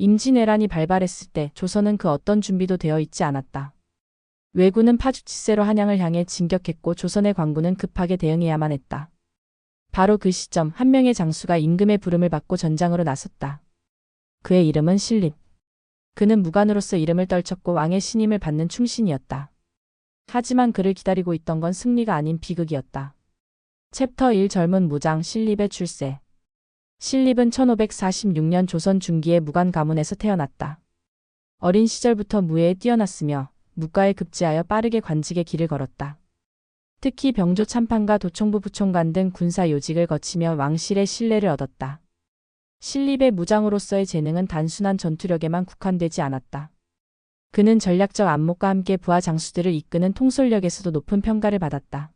임진왜란이 발발했을 때 조선은 그 어떤 준비도 되어 있지 않았다. 왜군은 파주치세로 한양을 향해 진격했고 조선의 관군은 급하게 대응해야만 했다. 바로 그 시점 한 명의 장수가 임금의 부름을 받고 전장으로 나섰다. 그의 이름은 신립. 그는 무관으로서 이름을 떨쳤고 왕의 신임을 받는 충신이었다. 하지만 그를 기다리고 있던 건 승리가 아닌 비극이었다. 챕터 1 젊은 무장 신립의 출세. 신립은 1546년 조선 중기의 무관 가문에서 태어났다. 어린 시절부터 무예에 뛰어났으며 무과에 급제하여 빠르게 관직의 길을 걸었다. 특히 병조 참판과 도청부 부총관 등 군사 요직을 거치며 왕실의 신뢰를 얻었다. 신립의 무장으로서의 재능은 단순한 전투력에만 국한되지 않았다. 그는 전략적 안목과 함께 부하 장수들을 이끄는 통솔력에서도 높은 평가를 받았다.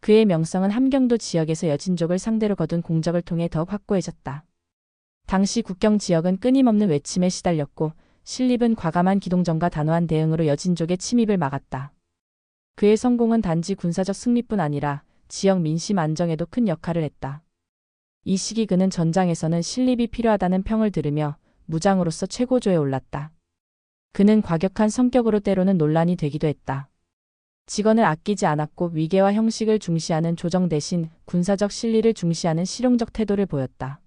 그의 명성은 함경도 지역에서 여진족을 상대로 거둔 공적을 통해 더욱 확고해졌다. 당시 국경 지역은 끊임없는 외침에 시달렸고 신립은 과감한 기동전과 단호한 대응으로 여진족의 침입을 막았다. 그의 성공은 단지 군사적 승리뿐 아니라 지역 민심 안정에도 큰 역할을 했다. 이 시기 그는 전장에서는 신립이 필요하다는 평을 들으며 무장으로서 최고조에 올랐다. 그는 과격한 성격으로 때로는 논란이 되기도 했다. 직원을 아끼지 않았고 위계와 형식을 중시하는 조정 대신 군사적 실리를 중시하는 실용적 태도를 보였다.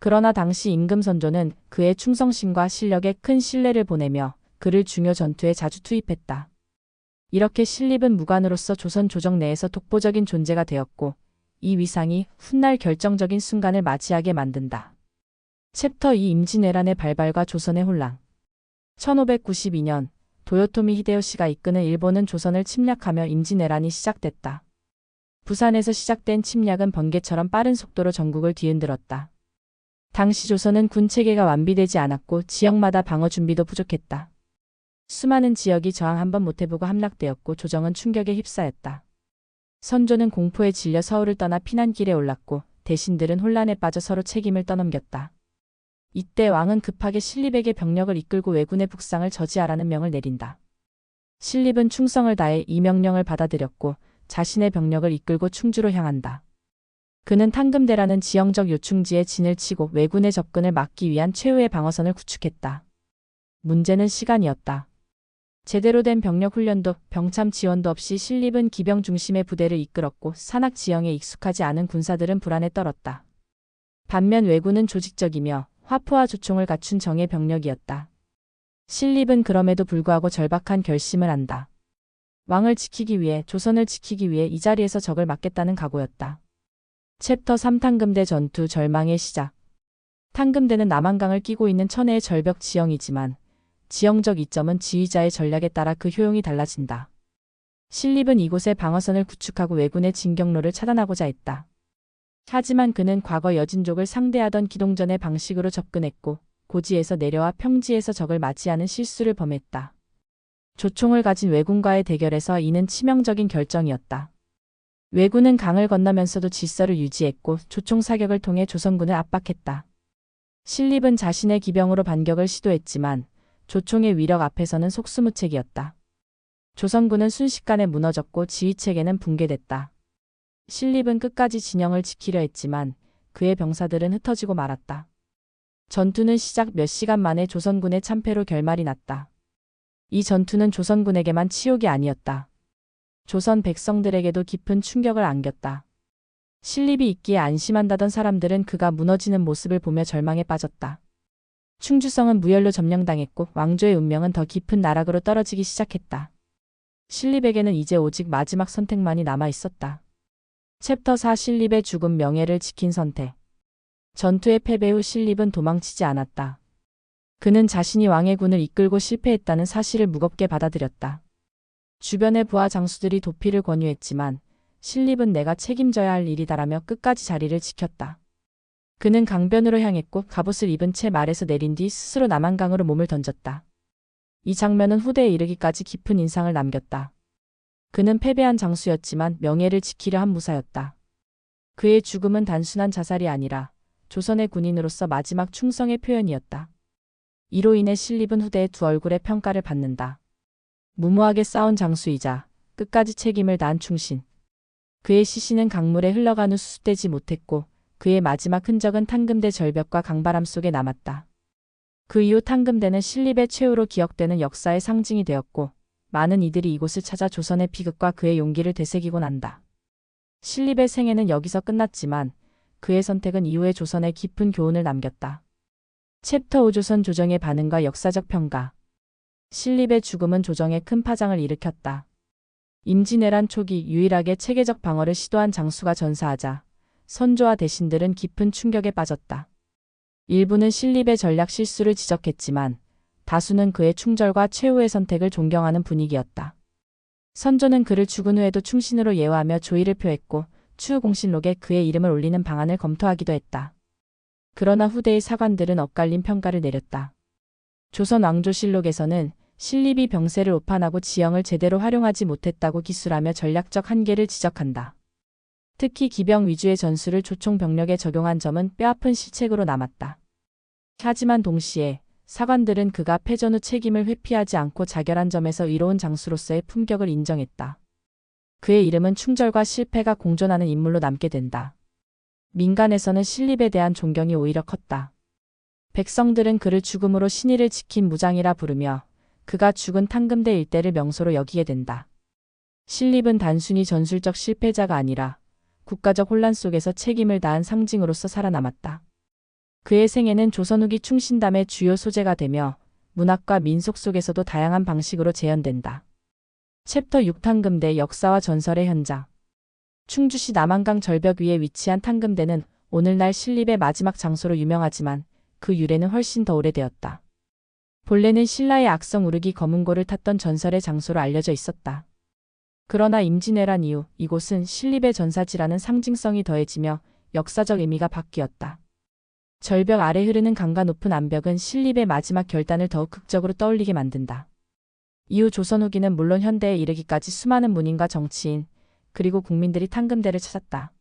그러나 당시 임금 선조는 그의 충성심과 실력에 큰 신뢰를 보내며 그를 중요 전투에 자주 투입했다. 이렇게 신립은 무관으로서 조선 조정 내에서 독보적인 존재가 되었고 이 위상이 훗날 결정적인 순간을 맞이하게 만든다. 챕터 2 임진왜란의 발발과 조선의 혼란 1592년 도요토미 히데요시가 이끄는 일본은 조선을 침략하며 임진왜란이 시작됐다. 부산에서 시작된 침략은 번개처럼 빠른 속도로 전국을 뒤흔들었다. 당시 조선은 군 체계가 완비되지 않았고 지역마다 방어 준비도 부족했다. 수많은 지역이 저항 한 번 못해보고 함락되었고 조정은 충격에 휩싸였다. 선조는 공포에 질려 서울을 떠나 피난길에 올랐고 대신들은 혼란에 빠져 서로 책임을 떠넘겼다. 이때 왕은 급하게 신립에게 병력을 이끌고 왜군의 북상을 저지하라는 명을 내린다. 신립은 충성을 다해 이 명령을 받아들였고 자신의 병력을 이끌고 충주로 향한다. 그는 탕금대라는 지형적 요충지에 진을 치고 왜군의 접근을 막기 위한 최후의 방어선을 구축했다. 문제는 시간이었다. 제대로 된 병력 훈련도 병참 지원도 없이 신립은 기병 중심의 부대를 이끌었고 산악 지형에 익숙하지 않은 군사들은 불안에 떨었다. 반면 왜군은 조직적이며 화포와 조총을 갖춘 정예 병력이었다. 신립은 그럼에도 불구하고 절박한 결심을 한다. 왕을 지키기 위해 조선을 지키기 위해 이 자리에서 적을 막겠다는 각오였다. 챕터 3 탕금대 전투 절망의 시작 탕금대는 남한강을 끼고 있는 천혜의 절벽 지형이지만 지형적 이점은 지휘자의 전략에 따라 그 효용이 달라진다. 신립은 이곳에 방어선을 구축하고 왜군의 진격로를 차단하고자 했다. 하지만 그는 과거 여진족을 상대하던 기동전의 방식으로 접근했고 고지에서 내려와 평지에서 적을 맞이하는 실수를 범했다. 조총을 가진 왜군과의 대결에서 이는 치명적인 결정이었다. 왜군은 강을 건너면서도 질서를 유지했고 조총 사격을 통해 조선군을 압박했다. 신립은 자신의 기병으로 반격을 시도했지만 조총의 위력 앞에서는 속수무책이었다. 조선군은 순식간에 무너졌고 지휘체계는 붕괴됐다. 신립은 끝까지 진영을 지키려 했지만 그의 병사들은 흩어지고 말았다. 전투는 시작 몇 시간 만에 조선군의 참패로 결말이 났다. 이 전투는 조선군에게만 치욕이 아니었다. 조선 백성들에게도 깊은 충격을 안겼다. 신립이 있기에 안심한다던 사람들은 그가 무너지는 모습을 보며 절망에 빠졌다. 충주성은 무열로 점령당했고 왕조의 운명은 더 깊은 나락으로 떨어지기 시작했다. 신립에게는 이제 오직 마지막 선택만이 남아 있었다. 챕터 4 신립의 죽음 명예를 지킨 선택. 전투의 패배 후 신립은 도망치지 않았다. 그는 자신이 왕의 군을 이끌고 실패했다는 사실을 무겁게 받아들였다. 주변의 부하 장수들이 도피를 권유했지만 신립은 내가 책임져야 할 일이다라며 끝까지 자리를 지켰다. 그는 강변으로 향했고 갑옷을 입은 채 말에서 내린 뒤 스스로 남한강으로 몸을 던졌다. 이 장면은 후대에 이르기까지 깊은 인상을 남겼다. 그는 패배한 장수였지만 명예를 지키려 한 무사였다. 그의 죽음은 단순한 자살이 아니라 조선의 군인으로서 마지막 충성의 표현이었다. 이로 인해 신립은 후대의 두 얼굴의 평가를 받는다. 무모하게 싸운 장수이자 끝까지 책임을 다한 충신. 그의 시신은 강물에 흘러간 후 수습되지 못했고 그의 마지막 흔적은 탕금대 절벽과 강바람 속에 남았다. 그 이후 탕금대는 신립의 최후로 기억되는 역사의 상징이 되었고 많은 이들이 이곳을 찾아 조선의 비극과 그의 용기를 되새기곤 한다. 신립의 생애는 여기서 끝났지만 그의 선택은 이후의 조선에 깊은 교훈을 남겼다. 챕터 5 조선 조정의 반응과 역사적 평가 신립의 죽음은 조정에 큰 파장을 일으켰다. 임진왜란 초기 유일하게 체계적 방어를 시도한 장수가 전사하자 선조와 대신들은 깊은 충격에 빠졌다. 일부는 신립의 전략 실수를 지적했지만 다수는 그의 충절과 최후의 선택을 존경하는 분위기였다. 선조는 그를 죽은 후에도 충신으로 예우하며 조의를 표했고 추후 공신록에 그의 이름을 올리는 방안을 검토하기도 했다. 그러나 후대의 사관들은 엇갈린 평가를 내렸다. 조선 왕조실록에서는 신립이 병세를 오판하고 지형을 제대로 활용하지 못했다고 기술하며 전략적 한계를 지적한다. 특히 기병 위주의 전술을 조총 병력에 적용한 점은 뼈아픈 실책으로 남았다. 하지만 동시에 사관들은 그가 패전 후 책임을 회피하지 않고 자결한 점에서 의로운 장수로서의 품격을 인정했다. 그의 이름은 충절과 실패가 공존하는 인물로 남게 된다. 민간에서는 신립에 대한 존경이 오히려 컸다. 백성들은 그를 죽음으로 신의를 지킨 무장이라 부르며 그가 죽은 탕금대 일대를 명소로 여기게 된다. 신립은 단순히 전술적 실패자가 아니라 국가적 혼란 속에서 책임을 다한 상징으로서 살아남았다. 그의 생애는 조선 후기 충신담의 주요 소재가 되며 문학과 민속 속에서도 다양한 방식으로 재현된다. 챕터 6탕금대 역사와 전설의 현장 충주시 남한강 절벽 위에 위치한 탕금대는 오늘날 신립의 마지막 장소로 유명하지만 그 유래는 훨씬 더 오래되었다. 본래는 신라의 악성 우르기 검은고를 탔던 전설의 장소로 알려져 있었다. 그러나 임진왜란 이후 이곳은 신립의 전사지라는 상징성이 더해지며 역사적 의미가 바뀌었다. 절벽 아래 흐르는 강과 높은 암벽은 신립의 마지막 결단을 더욱 극적으로 떠올리게 만든다. 이후 조선 후기는 물론 현대에 이르기까지 수많은 문인과 정치인, 그리고 국민들이 탕금대를 찾았다.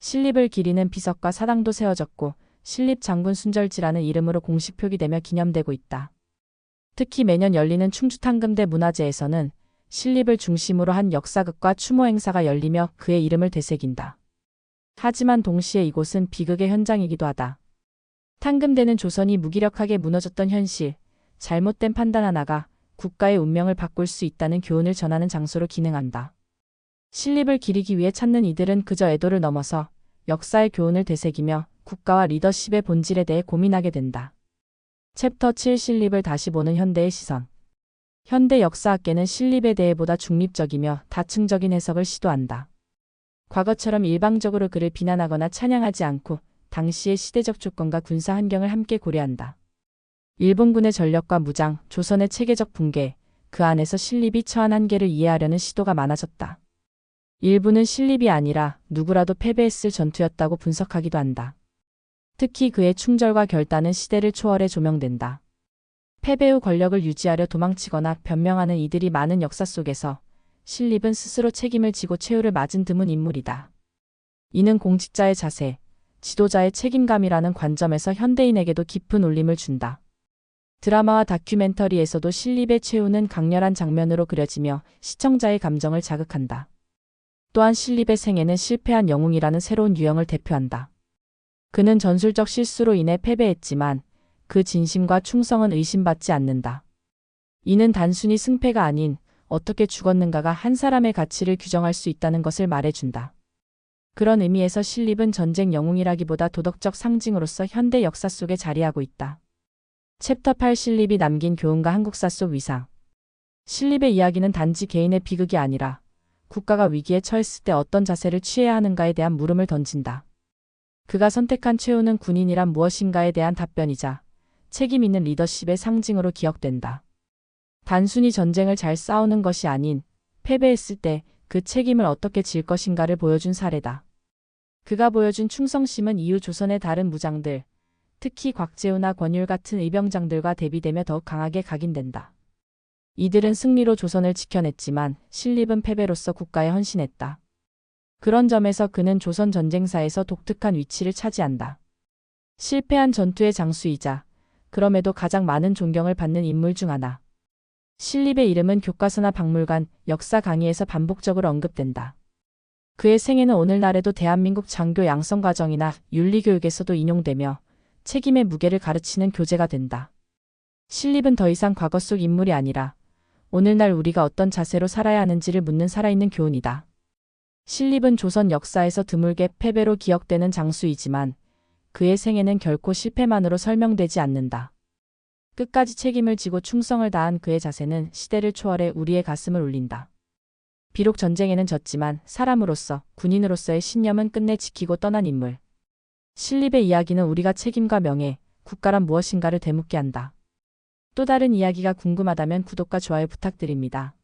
신립을 기리는 비석과 사당도 세워졌고 신립 장군 순절지라는 이름으로 공식 표기되며 기념되고 있다. 특히 매년 열리는 충주 탕금대 문화제에서는 신립을 중심으로 한 역사극과 추모 행사가 열리며 그의 이름을 되새긴다. 하지만 동시에 이곳은 비극의 현장이기도 하다. 탕금대는 조선이 무기력하게 무너졌던 현실, 잘못된 판단 하나가 국가의 운명을 바꿀 수 있다는 교훈을 전하는 장소로 기능한다. 신립을 기리기 위해 찾는 이들은 그저 애도를 넘어서 역사의 교훈을 되새기며 국가와 리더십의 본질에 대해 고민하게 된다. 챕터 7 신립을 다시 보는 현대의 시선. 현대 역사학계는 신립에 대해 보다 중립적이며 다층적인 해석을 시도한다. 과거처럼 일방적으로 그를 비난하거나 찬양하지 않고 당시의 시대적 조건과 군사 환경을 함께 고려한다. 일본군의 전력과 무장, 조선의 체계적 붕괴, 그 안에서 신립이 처한 한계를 이해하려는 시도가 많아졌다. 일부는 신립이 아니라 누구라도 패배했을 전투였다고 분석하기도 한다. 특히 그의 충절과 결단은 시대를 초월해 조명된다. 패배 후 권력을 유지하려 도망치거나 변명하는 이들이 많은 역사 속에서 신립은 스스로 책임을 지고 최후를 맞은 드문 인물이다. 이는 공직자의 자세, 지도자의 책임감이라는 관점에서 현대인에게도 깊은 울림을 준다. 드라마와 다큐멘터리에서도 신립의 최후는 강렬한 장면으로 그려지며 시청자의 감정을 자극한다. 또한 신립의 생애는 실패한 영웅이라는 새로운 유형을 대표한다. 그는 전술적 실수로 인해 패배했지만 그 진심과 충성은 의심받지 않는다. 이는 단순히 승패가 아닌 어떻게 죽었는가가 한 사람의 가치를 규정할 수 있다는 것을 말해준다. 그런 의미에서 신립은 전쟁 영웅이라기보다 도덕적 상징으로서 현대 역사 속에 자리하고 있다. 챕터 8 신립이 남긴 교훈과 한국사 속 위상. 신립의 이야기는 단지 개인의 비극이 아니라 국가가 위기에 처했을 때 어떤 자세를 취해야 하는가에 대한 물음을 던진다. 그가 선택한 최후는 군인이란 무엇인가에 대한 답변이자 책임 있는 리더십의 상징으로 기억된다. 단순히 전쟁을 잘 싸우는 것이 아닌 패배했을 때 그 책임을 어떻게 질 것인가를 보여준 사례다. 그가 보여준 충성심은 이후 조선의 다른 무장들, 특히 곽재우나 권율 같은 의병장들과 대비되며 더욱 강하게 각인된다. 이들은 승리로 조선을 지켜냈지만 신립은 패배로서 국가에 헌신했다. 그런 점에서 그는 조선 전쟁사에서 독특한 위치를 차지한다. 실패한 전투의 장수이자 그럼에도 가장 많은 존경을 받는 인물 중 하나. 신립의 이름은 교과서나 박물관, 역사 강의에서 반복적으로 언급된다. 그의 생애는 오늘날에도 대한민국 장교 양성 과정이나 윤리교육에서도 인용되며 책임의 무게를 가르치는 교재가 된다. 신립은 더 이상 과거 속 인물이 아니라 오늘날 우리가 어떤 자세로 살아야 하는지를 묻는 살아있는 교훈이다. 신립은 조선 역사에서 드물게 패배로 기억되는 장수이지만 그의 생애는 결코 실패만으로 설명되지 않는다. 끝까지 책임을 지고 충성을 다한 그의 자세는 시대를 초월해 우리의 가슴을 울린다. 비록 전쟁에는 졌지만 사람으로서 군인으로서의 신념은 끝내 지키고 떠난 인물. 신립의 이야기는 우리가 책임과 명예, 국가란 무엇인가를 되묻게 한다. 또 다른 이야기가 궁금하다면 구독과 좋아요 부탁드립니다.